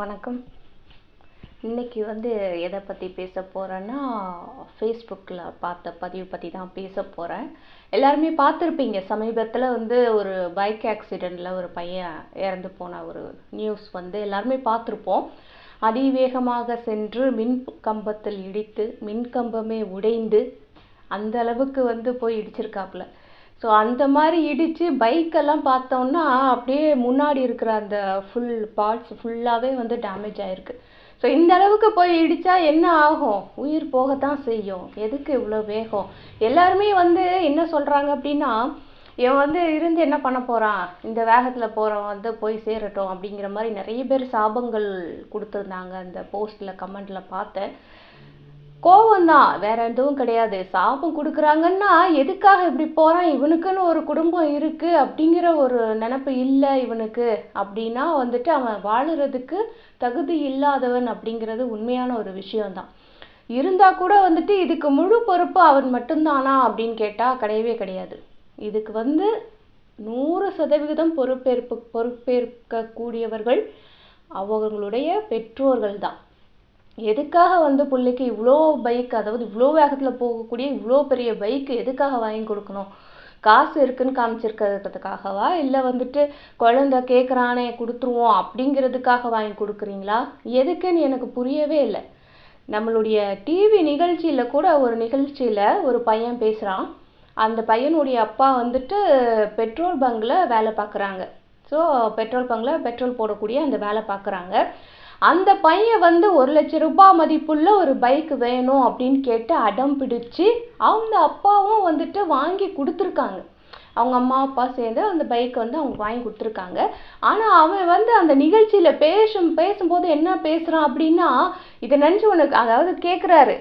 வணக்கம். இன்னைக்கு வந்து எதை பற்றி பேச போகிறேன்னா ஃபேஸ்புக்கில் பார்த்த பதிவு பற்றி தான் பேச போகிறேன் எல்லாருமே பார்த்துருப்பீங்க சமீபத்தில் வந்து ஒரு பைக் ஆக்சிடெண்ட்டில் ஒரு பையன் இறந்து போன ஒரு நியூஸ் வந்து எல்லாருமே பார்த்துருப்போம். அதிவேகமாக சென்று மின் கம்பத்தில் இடித்து மின் கம்பமே உடைந்து அந்த அளவுக்கு வந்து போய் இடிச்சிருக்காப்புல. ஸோ அந்த மாதிரி இடித்து பைக்கெல்லாம் பார்த்தோன்னா அப்படியே முன்னாடி இருக்கிற அந்த ஃபுல் பார்ட்ஸ் ஃபுல்லாகவே வந்து டேமேஜ் ஆகிருக்கு ஸோ இந்த அளவுக்கு போய் இடித்தா என்ன ஆகும்? உயிர் போகத்தான் செய்யும். எதுக்கு இவ்வளோ வேகம்? எல்லாருமே வந்து என்ன சொல்கிறாங்க அப்படின்னா இவன் வந்து இருந்து என்ன பண்ண போகிறான் இந்த வேகத்தில் போகிறவன் வந்து போய் சேரட்டும் அப்படிங்கிற மாதிரி நிறைய பேர் சாபங்கள் கொடுத்துருந்தாங்க அந்த போஸ்ட்டில் கமெண்டில் பார்த்தேன். கோவம்தான். வேற எதுவும் கிடையாது. சாபம் கொடுக்குறாங்கன்னா எதுக்காக இப்படி போகிறான் இவனுக்குன்னு ஒரு குடும்பம் இருக்கு அப்படிங்கிற ஒரு நினப்பு இல்லை இவனுக்கு. அப்படின்னா வந்துட்டு அவன் வாழுறதுக்கு தகுதி இல்லாதவன் அப்படிங்கிறது உண்மையான ஒரு விஷயம்தான். இருந்தா கூட வந்துட்டு இதுக்கு முழு பொறுப்பு அவன் மட்டும்தானா அப்படின்னு கேட்டால் கிடையவே கிடையாது. இதுக்கு வந்து நூறு சதவிகிதம் பொறுப்பேற்பு பொறுப்பேற்கக்கூடியவர்கள் அவங்களுடைய பெற்றோர்கள் தான் எதுக்காக வந்து பிள்ளைக்கு இவ்வளோ பைக் அதாவது இவ்வளோ வேகத்தில் போகக்கூடிய இவ்வளோ பெரிய பைக் எதுக்காக வாங்கி கொடுக்கணும்? காசு இருக்குன்னு காமிச்சிருக்கிறதுக்காகவா? இல்லை வந்துட்டு குழந்தை கேட்குறானே கொடுத்துருவோம் அப்படிங்கிறதுக்காக வாங்கி கொடுக்குறீங்களா? எதுக்குன்னு எனக்கு புரியவே இல்லை. நம்மளுடைய டிவி நிகழ்ச்சியில் கூட ஒரு நிகழ்ச்சியில் ஒரு பையன் பேசுகிறான் அந்த பையனுடைய அப்பா வந்துட்டு பெட்ரோல் பங்கில் வேலை பார்க்குறாங்க. ஸோ பெட்ரோல் பங்கில் பெட்ரோல் போடக்கூடிய அந்த வேலை பார்க்குறாங்க. அந்த பையன் வந்து ஒரு லட்ச ரூபாய் மதிப்புள்ள ஒரு பைக் வேணும் அப்படின்னு கேட்டு அடம் பிடிச்சு அவங்க அப்பாவும் வந்துட்டு வாங்கி கொடுத்துருக்காங்க. அவங்க அம்மா அப்பா சேர்ந்து அந்த பைக் வந்து அவங்க வாங்கி கொடுத்துருக்காங்க. ஆனால் அவன் வந்து அந்த நிகழ்ச்சியில் பேசும் பேசும்போது என்ன பேசுகிறான் அப்படின்னா இதை நினச்சி உனக்கு அதாவது கேட்குறாரு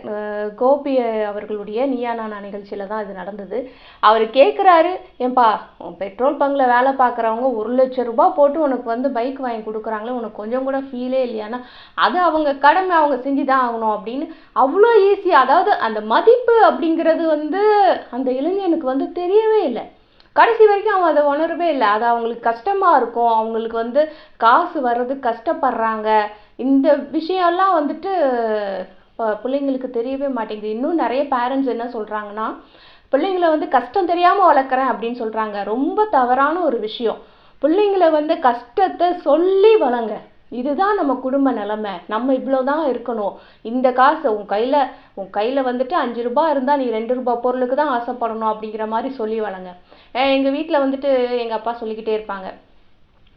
கோபி அவர்களுடைய நீயா நானா நிகழ்ச்சியில் தான் இது நடந்தது. அவர் கேட்குறாரு ஏன்பா உன் பெட்ரோல் பங்கில் வேலை பார்க்குறவங்க ஒரு லட்ச ரூபாய் போட்டு உனக்கு வந்து பைக் வாங்கி கொடுக்குறாங்களே உனக்கு கொஞ்சம் கூட ஃபீலே இல்லையானா அது அவங்க கடமை அவங்க செஞ்சு தான் ஆகணும் அப்படின்னு அவ்வளோ ஈஸியாக அதாவது அந்த மதிப்பு அப்படிங்கிறது வந்து அந்த இளைஞனுக்கு வந்து தெரியவே இல்லை. கடைசி வரைக்கும் அவன் அதை உணரவே இல்லை. அது அவங்களுக்கு கஷ்டமாக இருக்கும். அவங்களுக்கு வந்து காசு வர்றது கஷ்டப்படுறாங்க. இந்த விஷயம்லாம் வந்துட்டு பிள்ளைங்களுக்கு தெரியவே மாட்டேங்குது. இன்னும் நிறைய பேரண்ட்ஸ் என்ன சொல்கிறாங்கன்னா பிள்ளைங்களை வந்து கஷ்டம் தெரியாமல் வளர்க்குறேன் அப்படின்னு சொல்கிறாங்க ரொம்ப தவறான ஒரு விஷயம். பிள்ளைங்களை வந்து கஷ்டத்தை சொல்லி வளங்க. இதுதான் நம்ம குடும்ப நிலமை. நம்ம இவ்வளோ தான் இருக்கணும். இந்த காசு உன் கையில் உன் கையில் வந்துட்டு அஞ்சு ரூபாய் இருந்தால் நீ ரெண்டு ரூபாய் பொருளுக்கு தான் ஆசைப்படணும் அப்படிங்கிற மாதிரி சொல்லி வளங்க. எங்கள் வீட்டில் வந்துட்டு எங்கள் அப்பா சொல்லிக்கிட்டே இருப்பாங்க.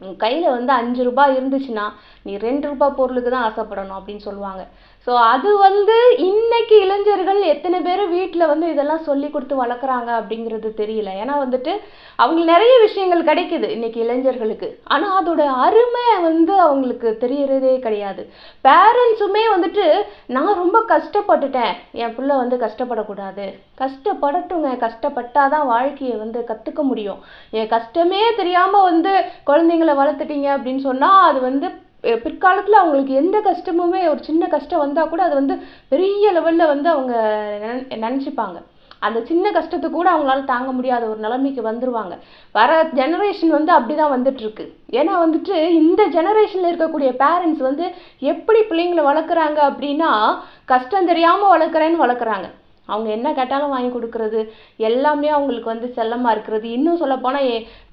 உன் கையில் வந்து அஞ்சு ரூபாய் இருந்துச்சுன்னா நீ ரெண்டு ரூபாய் பொருளுக்கு தான் ஆசைப்படணும் அப்படின்னு சொல்லுவாங்க. ஸோ அது வந்து இன்னைக்கு இளைஞர்கள் எத்தனை பேர் வீட்டில் வந்து இதெல்லாம் சொல்லி கொடுத்து வளர்க்குறாங்க அப்படிங்கிறது தெரியல. ஏன்னா வந்துட்டு அவங்களுக்கு நிறைய விஷயங்கள் கிடைக்குது இன்னைக்கு இளைஞர்களுக்கு. ஆனால் அதோட அருமை வந்து அவங்களுக்கு தெரியறதே கிடையாது. பேரண்ட்ஸுமே வந்துட்டு நான் ரொம்ப கஷ்டப்பட்டுட்டேன். என் பிள்ளை வந்து கஷ்டப்படக்கூடாது. கஷ்டப்படட்டுங்க. கஷ்டப்பட்டாதான் வாழ்க்கையை வந்து கற்றுக்க முடியும். என் கஷ்டமே தெரியாமல் வந்து குழந்தைங்கள வளர்த்துட்டீங்க அப்படின்னு சொன்னால் அது வந்து பிற்காலத்தில் அவங்களுக்கு எந்த கஷ்டமுமே ஒரு சின்ன கஷ்டம் வந்தால் கூட அது வந்து பெரிய லெவலில் வந்து அவங்க நினச்சிப்பாங்க. அந்த சின்ன கஷ்டத்தை கூட அவங்களால தாங்க முடியாத ஒரு நிலைமைக்கு வந்துருவாங்க. வர ஜெனரேஷன் வந்து அப்படிதான் தான் வந்துட்டுருக்கு. ஏன்னா வந்துட்டு இந்த ஜெனரேஷனில் இருக்கக்கூடிய பேரண்ட்ஸ் வந்து எப்படி பிள்ளைங்களை வளர்க்குறாங்க அப்படின்னா கஷ்டம் தெரியாமல் வளர்க்குறேன்னு வளர்க்குறாங்க. அவங்க என்ன கேட்டாலும் வாங்கி கொடுக்கறது எல்லாமே அவங்களுக்கு வந்து செல்லமாக இருக்கிறது. இன்னும் சொல்லப்போனால்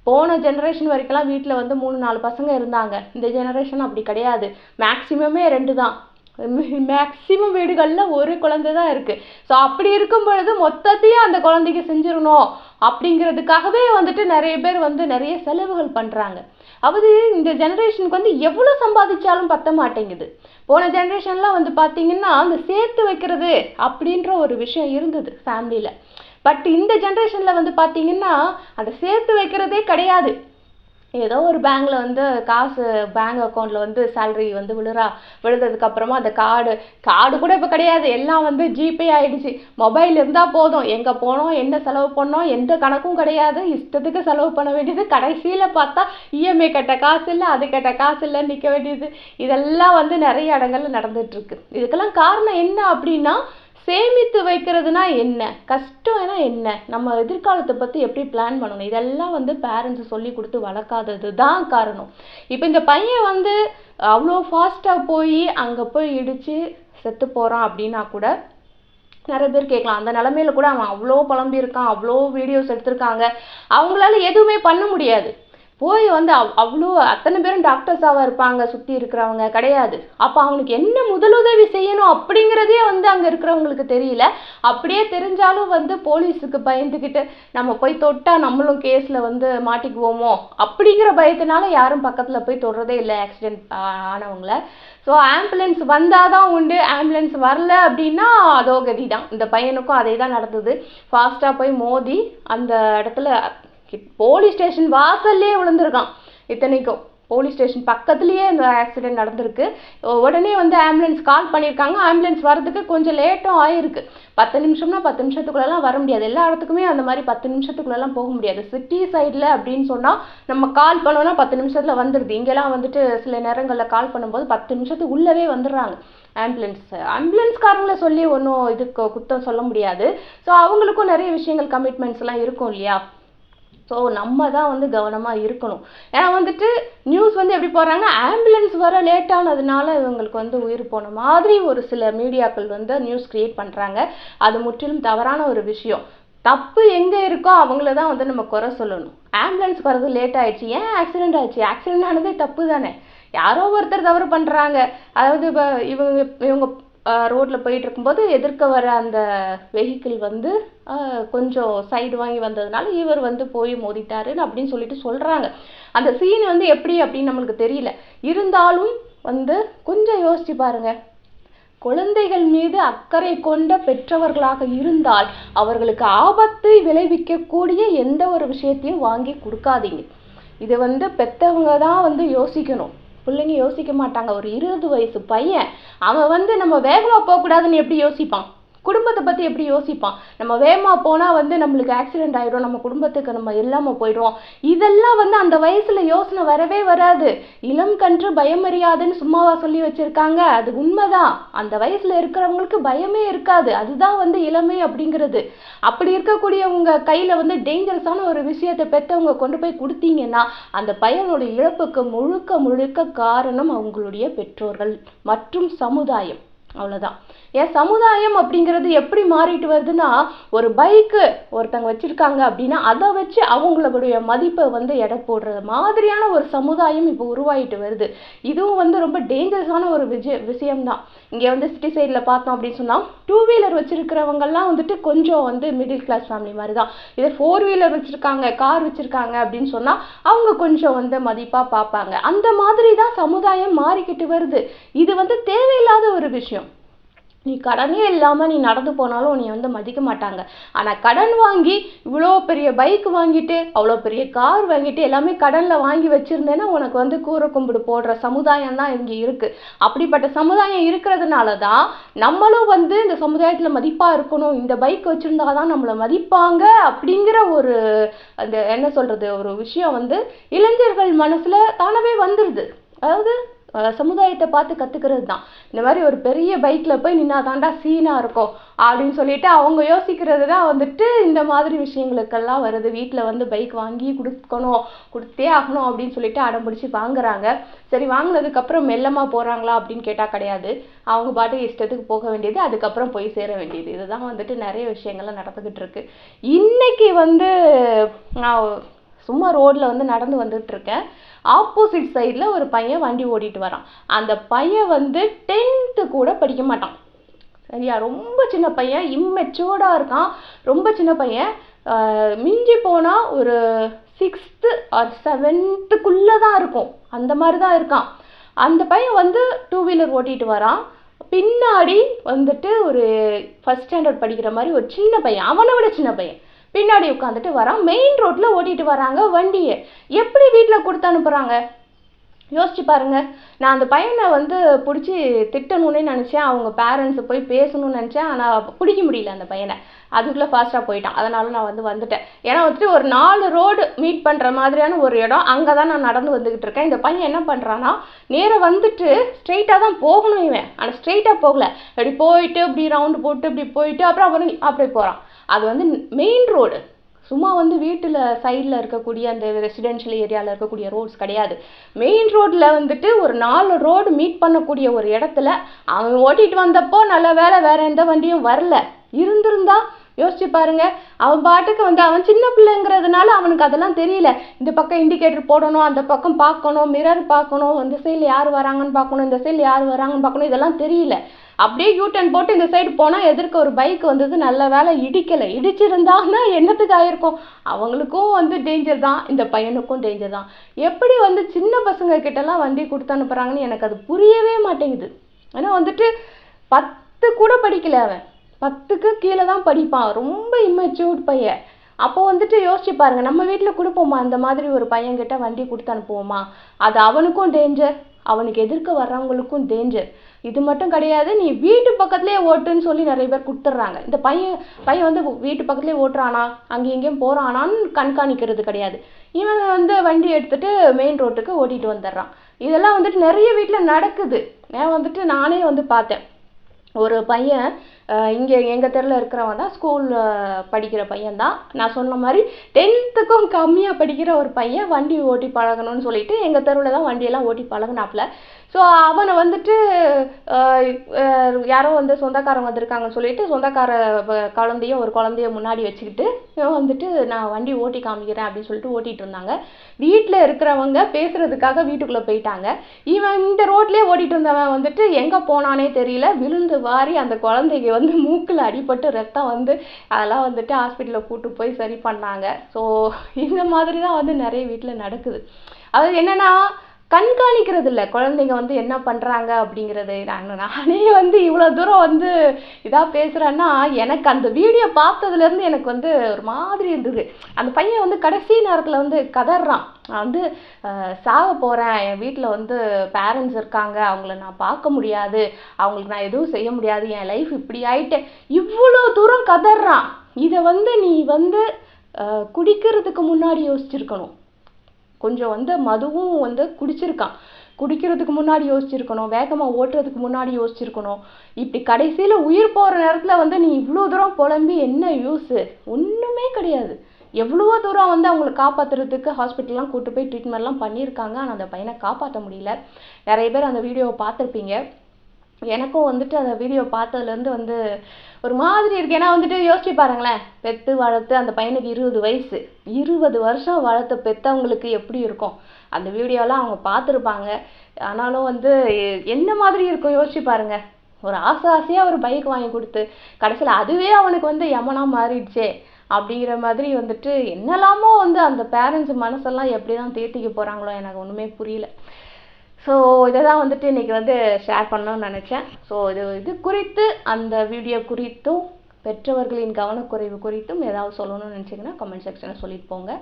போன ஜெனரேஷன் வரைக்கும்லாம் வீட்டில் வந்து மூணு நாலு பசங்க இருந்தாங்க. இந்த ஜெனரேஷன் அப்படி கிடையாது. மேக்ஸிமமே ரெண்டு தான். மேக்ஸிமம் வீடுகளில் ஒரு குழந்தை தான் இருக்குது ஸோ அப்படி இருக்கும் பொழுது மொத்தத்தையும் அந்த குழந்தைக்கு செஞ்சிடணும். அப்படிங்கிறதுக்காகவே வந்துட்டு நிறைய பேர் வந்து நிறைய செலவுகள் பண்ணுறாங்க அது இந்த ஜெனரேஷனுக்கு வந்து எவ்வளோ சம்பாதிச்சாலும் பத்த மாட்டேங்குது. போன ஜெனரேஷன்லாம் வந்து பார்த்தீங்கன்னா அந்த சேர்த்து வைக்கிறது அப்படின்ற ஒரு விஷயம் இருந்தது ஃபேமிலியில் பட் இந்த ஜென்ரேஷனில் வந்து பார்த்தீங்கன்னா அந்த சேர்த்து வைக்கிறதே கிடையாது. ஏதோ ஒரு பேங்க்ல வந்து காசு பேங்க் அக்கௌண்ட்ல வந்து சேலரி வந்து விழுறா விழுந்ததுக்கு அப்புறமா அந்த கார்டு கார்டு கூட இப்போ கிடையாது. எல்லாம் வந்து ஜிபே ஆயிடுச்சு. மொபைல் இருந்தால் போதும். எங்கே போனோம் என்ன செலவு பண்ணோம் எந்த கணக்கும் கிடையாது. இஷ்டத்துக்கு செலவு பண்ண வேண்டியது. கடைசியில் பார்த்தா இஎம்ஐ கட்ட காசு இல்லை அது கட்ட காசு இல்லை நிற்க வேண்டியது. இதெல்லாம் வந்து நிறைய இடங்கள்ல நடந்துட்டு இருக்கு. இதுக்கெல்லாம் காரணம் என்ன அப்படின்னா சேமித்து வைக்கிறதுனா என்ன? கஷ்டம்னா என்ன? நம்ம எதிர்காலத்தை பற்றி எப்படி பிளான் பண்ணணும்? இதெல்லாம் வந்து பேரண்ட்ஸ் சொல்லி கொடுத்து வளர்க்காதது தான் காரணம். இப்போ இந்த பையன் வந்து அவ்வளோ ஃபாஸ்ட்டாக போய் அங்கே போய் இடித்து செத்து போகிறான் அப்படின்னா கூட நிறைய பேர் கேட்கலாம். அந்த நிலமையில கூட அவன் அவ்வளோ புலம்பியிருக்கான் அவ்வளோ வீடியோஸ் எடுத்திருக்காங்க. அவங்களால எதுவுமே பண்ண முடியாது. போய் வந்து அவ் அவ்வளோ அத்தனை பேரும் டாக்டர்ஸாக இருப்பாங்க சுற்றி இருக்கிறவங்க. கிடையாது. அப்போ அவனுக்கு என்ன முதலுதவி செய்யணும் அப்படிங்கிறதே வந்து அங்கே இருக்கிறவங்களுக்கு தெரியல. அப்படியே தெரிஞ்சாலும் வந்து போலீஸுக்கு பயந்துக்கிட்டு நம்ம போய் தொட்டால் நம்மளும் கேஸில் வந்து மாட்டிக்குவோமோ? அப்படிங்கிற பயத்தினால யாரும் பக்கத்தில் போய் தொடுறதே இல்லை ஆக்சிடென்ட் ஆனவங்கள. ஸோ ஆம்புலன்ஸ் வந்தால் தான் உண்டு. ஆம்புலன்ஸ் வரல அப்படின்னா அதோ கதி தான் இந்த பையனுக்கும் அதே தான் நடந்தது ஃபாஸ்ட்டாக போய் மோதி அந்த இடத்துல போலீஸ் ஸ்டேஷன் வாசல்லே விழுந்திருக்கான். இத்தனைக்கும் போலீஸ் ஸ்டேஷன் பக்கத்துலேயே இந்த ஆக்சிடென்ட் நடந்திருக்கு. உடனே வந்து ஆம்புலன்ஸ் கால் பண்ணியிருக்காங்க. ஆம்புலன்ஸ் வரதுக்கு கொஞ்சம் லேட்டும் ஆயிருக்கு. பத்து நிமிஷம்னா பத்து நிமிஷத்துக்குள்ளெல்லாம் வர முடியாது. எல்லா இடத்துக்குமே அந்த மாதிரி பத்து நிமிஷத்துக்குள்ளெல்லாம் போக முடியாது. சிட்டி சைடில் அப்படின்னு சொன்னால் நம்ம கால் பண்ணோன்னா பத்து நிமிஷத்தில் வந்துடுது இங்கெல்லாம் வந்துட்டு சில நேரங்களில் கால் பண்ணும்போது பத்து நிமிஷத்துக்கு உள்ளவே வந்துடுறாங்க ஆம்புலன்ஸ் ஆம்புலன்ஸ்காரங்கள சொல்லி ஒன்றும் இதுக்கு குத்தம் சொல்ல முடியாது. ஸோ அவங்களுக்கும் நிறைய விஷயங்கள் கமிட்மெண்ட்ஸ்லாம் இருக்கும் இல்லையா? ஸோ நம்ம தான் வந்து கவனமாக இருக்கணும். ஏன்னா வந்துட்டு நியூஸ் வந்து எப்படி போடுறாங்க? ஆம்புலன்ஸ் வர லேட் ஆனதுனால இவங்களுக்கு வந்து உயிர் போன மாதிரி ஒரு சில மீடியாக்கள் வந்து நியூஸ் கிரியேட் பண்ணுறாங்க அது முற்றிலும் தவறான ஒரு விஷயம். தப்பு எங்கே இருக்கோ அவங்கள தான் வந்து நம்ம குறை சொல்லணும். ஆம்புலன்ஸ் வரது லேட் ஆயிடுச்சு. ஏன் ஆக்சிடென்ட் ஆயிடுச்சு? ஆக்சிடென்ட் ஆனதே தப்பு தானே? யாரோ ஒருத்தர் தவறு பண்ணுறாங்க அதாவது இப்போ இவங்க இவங்க ரோட்டில் போயிட்டு இருக்கும்போது எதிர்க்க வர அந்த வெஹிக்கிள் வந்து கொஞ்சம் சைடு வாங்கி வந்ததுனால இவர் வந்து போய் மோதிட்டாருன்னு அப்படின்னு சொல்லிட்டு சொல்கிறாங்க அந்த சீன் வந்து எப்படி அப்படின்னு நம்மளுக்கு தெரியல. இருந்தாலும் வந்து கொஞ்சம் யோசிச்சு பாருங்க. குழந்தைகள் மீது அக்கறை கொண்ட பெற்றவர்களாக இருந்தால் அவர்களுக்கு ஆபத்தை விளைவிக்கக்கூடிய எந்த ஒரு விஷயத்தையும் வாங்கி கொடுக்காதீங்க. இது வந்து பெற்றவங்க தான் வந்து யோசிக்கணும். பிள்ளைங்க யோசிக்க மாட்டாங்க. ஒரு இருபது வயசு பையன் அவன் வந்து நம்ம வேகமாக போகக்கூடாதுன்னு எப்படி யோசிப்பான்? குடும்பத்தை பற்றி எப்படி யோசிப்பான்? நம்ம வேகமாக போனால் வந்து நம்மளுக்கு ஆக்சிடென்ட் ஆகிடும் நம்ம குடும்பத்துக்கு நம்ம இல்லாமல் போயிடுவோம் இதெல்லாம் வந்து அந்த வயசில் யோசனை வரவே வராது. இளம் கன்று பயமறியாதுன்னு சும்மாவா சொல்லி வச்சுருக்காங்க. அது உண்மைதான். அந்த வயசில் இருக்கிறவங்களுக்கு பயமே இருக்காது. அதுதான் வந்து இளமை அப்படிங்கிறது. அப்படி இருக்கக்கூடியவங்க கையில் வந்து டேஞ்சரஸான ஒரு விஷயத்தை பெற்றவங்க கொண்டு போய் கொடுத்தீங்கன்னா அந்த பையனோட இழப்புக்கு முழுக்க முழுக்க காரணம் அவங்களுடைய பெற்றோர்கள் மற்றும் சமுதாயம். அவ்வளோதான் ஏன் சமுதாயம் அப்படிங்கிறது எப்படி மாறிட்டு வருதுன்னா ஒரு பைக்கு ஒருத்தங்க வச்சுருக்காங்க அப்படின்னா அதை வச்சு அவங்களுடைய மதிப்பை வந்து எடை போடுறது மாதிரியான ஒரு சமுதாயம் இப்போ உருவாயிட்டு வருது. இதுவும் வந்து ரொம்ப டேஞ்சரஸான ஒரு விஜய விஷயம்தான். இங்கே வந்து சிட்டி சைடில் பார்த்தோம் அப்படின்னு சொன்னால் டூ வீலர் வச்சுருக்கிறவங்கெல்லாம் வந்துட்டு கொஞ்சம் வந்து மிடில் கிளாஸ் ஃபேமிலி மாதிரி தான் இதே ஃபோர் வீலர் வச்சுருக்காங்க கார் வச்சுருக்காங்க அப்படின்னு சொன்னால் அவங்க கொஞ்சம் வந்து மதிப்பாக பார்ப்பாங்க. அந்த மாதிரி தான் சமுதாயம் மாறிக்கிட்டு வருது. இது வந்து தேவையில்லாத ஒரு விஷயம். நீ கடனே இல்லாமல் நீ நடந்து போனாலும் நீ வந்து மதிக்க மாட்டாங்க. ஆனால் கடன் வாங்கி இவ்வளோ பெரிய பைக் வாங்கிட்டு அவ்வளோ பெரிய கார் வாங்கிட்டு எல்லாமே கடனில் வாங்கி வச்சுருந்தேன்னா உனக்கு வந்து கூரை கும்பிடு போடுற சமுதாயம் தான் இங்கே இருக்குது அப்படிப்பட்ட சமுதாயம் இருக்கிறதுனால தான் நம்மளும் வந்து இந்த சமுதாயத்தில் மதிப்பாக இருக்கணும். இந்த பைக் வச்சுருந்தா தான் நம்மளை மதிப்பாங்க அப்படிங்கிற ஒரு அந்த என்ன சொல்கிறது ஒரு விஷயம் வந்து இளைஞர்கள் மனசில் தானவே வந்துடுது அதாவது சமுதாயத்தை பார்த்து கற்றுக்கிறது தான். இந்த மாதிரி ஒரு பெரிய பைக்கில் போய் நின்னா தாண்டா சீனாக இருக்கும். அப்படின்னு சொல்லிட்டு அவங்க யோசிக்கிறது தான் வந்துட்டு இந்த மாதிரி விஷயங்களுக்கெல்லாம் வருது. வீட்டில் வந்து பைக் வாங்கி கொடுக்கணும் கொடுத்தே ஆகணும் அப்படின்னு சொல்லிட்டு அடம் பிடிச்சி வாங்குறாங்க. சரி வாங்கினதுக்கப்புறம் மெல்லமாக போகிறாங்களா அப்படின்னு கேட்டால் கிடையாது. அவங்க பாட்டு இஷ்டத்துக்கு போக வேண்டியது அதுக்கப்புறம் போய் சேர வேண்டியது. இதுதான் வந்துட்டு நிறைய விஷயங்கள்லாம் நடந்துக்கிட்டு இருக்கு. இன்னைக்கு வந்து நான் சும்மா ரோட்ல வந்து நடந்து வந்துட்டு இருக்கேன் ஆப்போசிட் சைடில் ஒரு பையன் வண்டி ஓடிட்டு வரான். அந்த பையன் வந்து டென்த்து கூட படிக்க மாட்டான். சரியா? ரொம்ப சின்ன பையன் இம்மெச்சூர்டாக இருக்கான். ரொம்ப சின்ன பையன். மிஞ்சி போனால் ஒரு சிக்ஸ்த்து ஆர் செவன்த்துக்குள்ளே தான் இருக்கும். அந்த மாதிரி தான் இருக்கான். அந்த பையன் வந்து டூ வீலர் ஓட்டிட்டு வரான். பின்னாடி வந்துட்டு ஒரு ஃபர்ஸ்ட் ஸ்டாண்டர்ட் படிக்கிற மாதிரி ஒரு சின்ன பையன். அவனை விட சின்ன பையன். பின்னாடி உட்காந்துட்டு வரான். மெயின் ரோட்டில் ஓட்டிட்டு வராங்க வண்டியை. எப்படி வீட்டில் கொடுத்து அனுப்புகிறாங்க யோசிச்சு பாருங்க. நான் அந்த பையனை வந்து பிடிச்சி திட்டணும்னே நினச்சேன். அவங்க பேரண்ட்ஸ் போய் பேசணும்னு நினச்சேன். ஆனால் பிடிக்க முடியல அந்த பையனை. அதுக்குள்ளே ஃபாஸ்ட்டாக போயிட்டான். அதனால நான் வந்து வந்துட்டேன். ஏன்னா வந்துட்டு ஒரு நாலு ரோடு மீட் பண்ணுற மாதிரியான ஒரு இடம். அங்கே தான் நான் நடந்து வந்துக்கிட்டு இருக்கேன். இந்த பையன் என்ன பண்ணுறான்னா நேராக வந்துட்டு ஸ்ட்ரெயிட்டாக தான் போகணும் இவன். ஆனால் ஸ்ட்ரெயிட்டாக போகல. இப்படி போயிட்டு இப்படி ரவுண்டு போட்டு இப்படி போயிட்டு அப்புறம் அவன் அப்படியே போகிறான் அது வந்து மெயின் ரோடு சும்மா வந்து வீட்டில் சைடில் இருக்கக்கூடிய அந்த ரெசிடென்ஷியல் ஏரியாவில் இருக்கக்கூடிய ரோட்ஸ் கிடையாது. மெயின் ரோட்டில் வந்துட்டு ஒரு நாலு ரோடு மீட் பண்ணக்கூடிய ஒரு இடத்துல அவன் ஓட்டிகிட்டு வந்தப்போ நல்ல வேலை வேறு எந்த வண்டியும் வரல. இருந்திருந்தா யோசிச்சு பாருங்க. அவன் பாட்டுக்கு வந்து அவன் சின்ன பிள்ளைங்கிறதுனால அவனுக்கு அதெல்லாம் தெரியல. இந்த பக்கம் இண்டிகேட்டர் போடணும் அந்த பக்கம் பார்க்கணும் மிரர் பார்க்கணும் இந்த சைடில் யார் வராங்கன்னு பார்க்கணும் இந்த சைடில் யார் வராங்கன்னு பார்க்கணும் இதெல்லாம் தெரியல. அப்படியே யூ டர்ன் போட்டு இந்த சைடு போனால் எதிர்க்க ஒரு பைக் வந்தது நல்ல வேலை இடிக்கலை. இடிச்சிருந்தாங்கன்னா என்னத்துக்கு ஆயிருக்கும்? அவங்களுக்கும் வந்து டேஞ்சர் தான். இந்த பையனுக்கும் டேஞ்சர் தான். எப்படி வந்து சின்ன பசங்க கிட்டலாம் வண்டி கொடுத்து அனுப்புகிறாங்கன்னு எனக்கு அது புரியவே மாட்டேங்குது. ஏன்னா வந்துட்டு பத்து கூட படிக்கல அவன். பத்துக்கு கீழே தான் படிப்பான். ரொம்ப இம்மெச்சூர்ட் பையன். அப்போ வந்துட்டு யோசிச்சு பாருங்க நம்ம வீட்டில் கொடுப்போமா? அந்த மாதிரி ஒரு பையன்கிட்ட வண்டி கொடுத்து அனுப்புவோமா? அது அவனுக்கும் டேஞ்சர் அவனுக்கு எதிர்க்க வர்றவங்களுக்கும் டேஞ்சர் இது மட்டும் கிடையாது நீ வீட்டு பக்கத்துலேயே ஓட்டுன்னு சொல்லி நிறைய பேர் கொடுத்துட்றாங்க. இந்த பையன் பையன் வந்து வீட்டு பக்கத்துலேயே ஓட்டுறானா? அங்கேயும் இங்கேயும் போகிறானான்னு கண்காணிக்கிறது கிடையாது. இவன் வந்து வண்டி எடுத்துட்டு மெயின் ரோட்டுக்கு ஓட்டிகிட்டு வந்துடுறான். இதெல்லாம் வந்துட்டு நிறைய வீட்டில் நடக்குது. நான் வந்துட்டு நானே வந்து பார்த்தேன். ஒரு பையன் இங்கே எங்கள் தெருவில் இருக்கிறவன் தான் ஸ்கூலில் படிக்கிற பையன் தான். நான் சொன்ன மாதிரி டென்த்துக்கும் கம்மியாக படிக்கிற ஒரு பையன் வண்டி ஓட்டி பழகணும்னு சொல்லிட்டு எங்கள் தெருவில் தான் வண்டியெல்லாம் ஓட்டி பழகுனாப்புல. ஸோ அவனை வந்துட்டு யாரோ வந்து சொந்தக்காரங்க வந்திருக்காங்கன்னு சொல்லிட்டு சொந்தக்கார குழந்தைய ஒரு குழந்தைய முன்னாடி வச்சுக்கிட்டு வந்துட்டு நான் வண்டி ஓட்டி காமிக்கிறேன் அப்படின்னு சொல்லிட்டு ஓட்டிகிட்டு இருந்தாங்க. வீட்டில் இருக்கிறவங்க பேசுகிறதுக்காக வீட்டுக்குள்ளே போயிட்டாங்க. இவன் இந்த ரோட்லேயே ஓட்டிகிட்டு இருந்தவன் வந்துட்டு எங்கே போனானே தெரியல விழுந்து வாரி அந்த குழந்தைக்கு வந்து மூக்கில் அடிபட்டு ரத்தம் வந்து அதெல்லாம் வந்துட்டு ஹாஸ்பிட்டலில் கூட்டு போய் சரி பண்ணாங்க. ஸோ இந்த மாதிரி தான் வந்து நிறைய வீட்டில் நடக்குது. அது என்னன்னா கண்காணிக்கிறது இல்லை குழந்தைங்க வந்து என்ன பண்ணுறாங்க அப்படிங்கிறது. நான் நானே வந்து இவ்வளோ தூரம் வந்து இதாக பேசுகிறேன்னா எனக்கு அந்த வீடியோ பார்த்ததுலேருந்து எனக்கு வந்து ஒரு மாதிரி இருந்தது. அந்த பையன் வந்து கடைசி நேரத்தில் வந்து கதறான். நான் வந்து சாக போகிறேன் என் வீட்டில் வந்து பேரண்ட்ஸ் இருக்காங்க. அவங்கள நான் பார்க்க முடியாது. அவங்களுக்கு நான் எதுவும் செய்ய முடியாது. என் லைஃப் இப்படி ஆயிட்டு இவ்வளோ தூரம் கதறான். இதை வந்து நீ வந்து குடிக்கிறதுக்கு முன்னாடி யோசிச்சிருக்கணும். கொஞ்சம் வந்து மதுவும் வந்து குடிச்சிருக்கான். குடிக்கிறதுக்கு முன்னாடி யோசிச்சிருக்கணும். வேகமாக ஓட்டுறதுக்கு முன்னாடி யோசிச்சிருக்கணும். இப்படி கடைசியில் உயிர் போகிற நேரத்தில் வந்து நீ இவ்வளோ தூரம் புலம்பி என்ன யூஸு ஒன்றுமே கிடையாது. எவ்வளோ தூரம் வந்து அவங்களை காப்பாற்றுறதுக்கு ஹாஸ்பிட்டல்லாம் கூட்டு போய் ட்ரீட்மெண்ட்லாம் பண்ணியிருக்காங்க. ஆனால் அந்த பையனை காப்பாற்ற முடியல. நிறைய பேர் அந்த வீடியோவை பார்த்துருப்பீங்க. எனக்கும் வந்துட்டு அந்த வீடியோ பார்த்ததுலேருந்து வந்து ஒரு மாதிரி இருக்கு. ஏன்னா வந்துட்டு யோசிச்சு பாருங்களேன். பெத்து வளர்த்து அந்த பையனுக்கு இருபது வயசு. இருபது வருஷம் வளர்த்த பெத்தவங்களுக்கு எப்படி இருக்கும்? அந்த வீடியோலாம் அவங்க பார்த்துருப்பாங்க. ஆனாலும் வந்து என்ன மாதிரி இருக்கும்? யோசிச்சு பாருங்க. ஒரு ஆசை ஆசையாக ஒரு பைக் வாங்கி கொடுத்து கடைசியில் அதுவே அவனுக்கு வந்து யமனாக மாறிடுச்சே அப்படிங்கிற மாதிரி வந்துட்டு என்னெல்லாமோ வந்து அந்த பேரண்ட்ஸ் மனசெல்லாம் எப்படி தான் தேர்த்திக்க போகிறாங்களோ எனக்கு ஒன்றுமே புரியல. ஸோ இதை தான் வந்துட்டு இன்றைக்கி வந்து ஷேர் பண்ணணும்னு நினச்சேன். ஸோ இது இது குறித்து அந்த வீடியோ குறித்தும் பெற்றவர்களின் கவனக்குறைவு குறித்தும் ஏதாவது சொல்லணும்னு நினச்சிங்கன்னா கமெண்ட் செக்ஷனில் சொல்லிட்டு போங்க.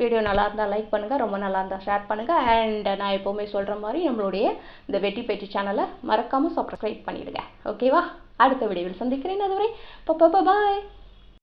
வீடியோ நல்லா இருந்தால் லைக் பண்ணுங்கள் ரொம்ப நல்லா இருந்தால் ஷேர் பண்ணுங்கள் அண்ட் நான் எப்போவுமே சொல்கிற மாதிரி நம்மளுடைய இந்த வெட்டி பேட்டி சேனலை மறக்காமல் சப்ஸ்கிரைப் பண்ணிவிடுங்க ஓகேவா அடுத்த வீடியோவில் சந்திக்கிறேன் அதுவரை. பாய்